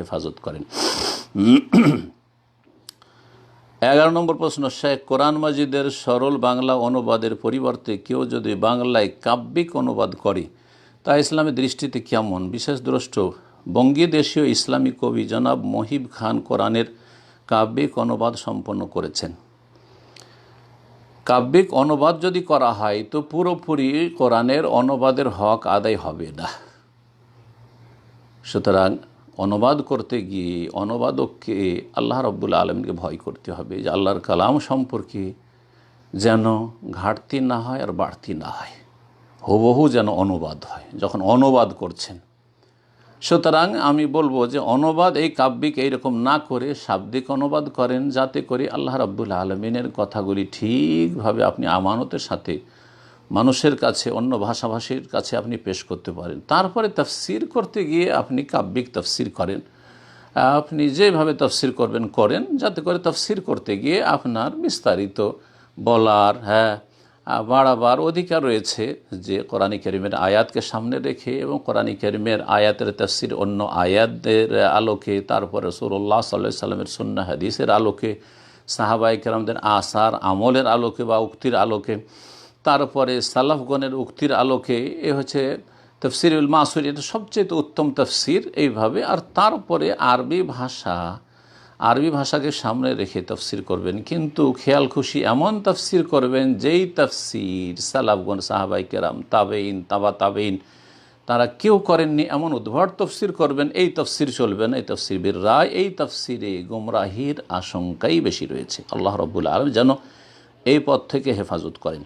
হেফাজত করেন। এগারো নম্বর প্রশ্ন, শেখ কোরআন মাজিদের সরল বাংলা অনুবাদের পরিবর্তে কেউ যদি বাংলায় কাব্যিক অনুবাদ করে, তা ইসলামের দৃষ্টিতে কেমন? বিশেষ দ্রষ্ট, বঙ্গীদেশীয় ইসলামী কবি জনাব মহিব খান কোরআনের কাব্যিক অনুবাদ সম্পন্ন করেছেন। কাব্যিক অনুবাদ যদি করা হয়, তো পুরোপুরি কোরআনের অনুবাদের হক আদায় হবে না। সুতরাং অনুবাদ করতে গিয়ে অনুবাদককে আল্লাহ রব্বুল আলমকে ভয় করতে হবে যে আল্লাহর কালাম সম্পর্কে যেন ঘাটতি না হয় আর বাড়তি না হয়। হুবহু যেন অনুবাদ হয়, যখন অনুবাদ করছেন। সুতরাং আমি বলব যে অনুবাদ এই কাব্যিক এইরকম না করে শাব্দিক অনুবাদ করেন, যাতে করে আল্লাহ রাব্বুল আলমিনের কথাগুলি ঠিকভাবে আপনি আমানতের সাথে মানুষের কাছে, অন্য ভাষাভাষীর কাছে আপনি পেশ করতে পারেন। তারপরে তফসির করতে গিয়ে আপনি কাব্যিক তফসির করেন। আপনি যেভাবে তফসির করবেন, করেন, যাতে করে তফসির করতে গিয়ে আপনার বিস্তারিত বলার হ্যাঁ বাড়াবার অধিকার রয়েছে যে কোরআনী করিমের আয়াতকে সামনে রেখে এবং কোরআনী করিমের আয়াতের তফসির অন্য আয়াতের আলোকে, তারপরে সুরল্লাহ সাল্লাহ সাল্লামের সুন্না হাদিসের আলোকে সাহাবাই কেরামদের আসার আমলের আলোকে বা উক্তির আলোকে তারপরে সালাফগণের উক্তির আলোকে, এ হচ্ছে তফসিরুল মাসুর, এটা সবচেয়ে উত্তম তফসির এইভাবে, আর তারপরে আরবি ভাষা, আরবি ভাষাকে সামনে রেখে তফসির করবেন। কিন্তু খেয়াল খুশি, এমন তফসির করবেন যেই তফসির সালাফগণ, সাহাবাই কেরাম তাবেইন তাবা তাবেইন তারা কেউ করেননি, এমন উদ্ভট তফসির করবেন, এই তফসির চলবেন এই তফসির বীর রায়, এই তফসিরে গুমরাহির আশঙ্কাই বেশি রয়েছে। আল্লাহ রব্বুল আলম যেন এই পথ থেকে হেফাজত করেন।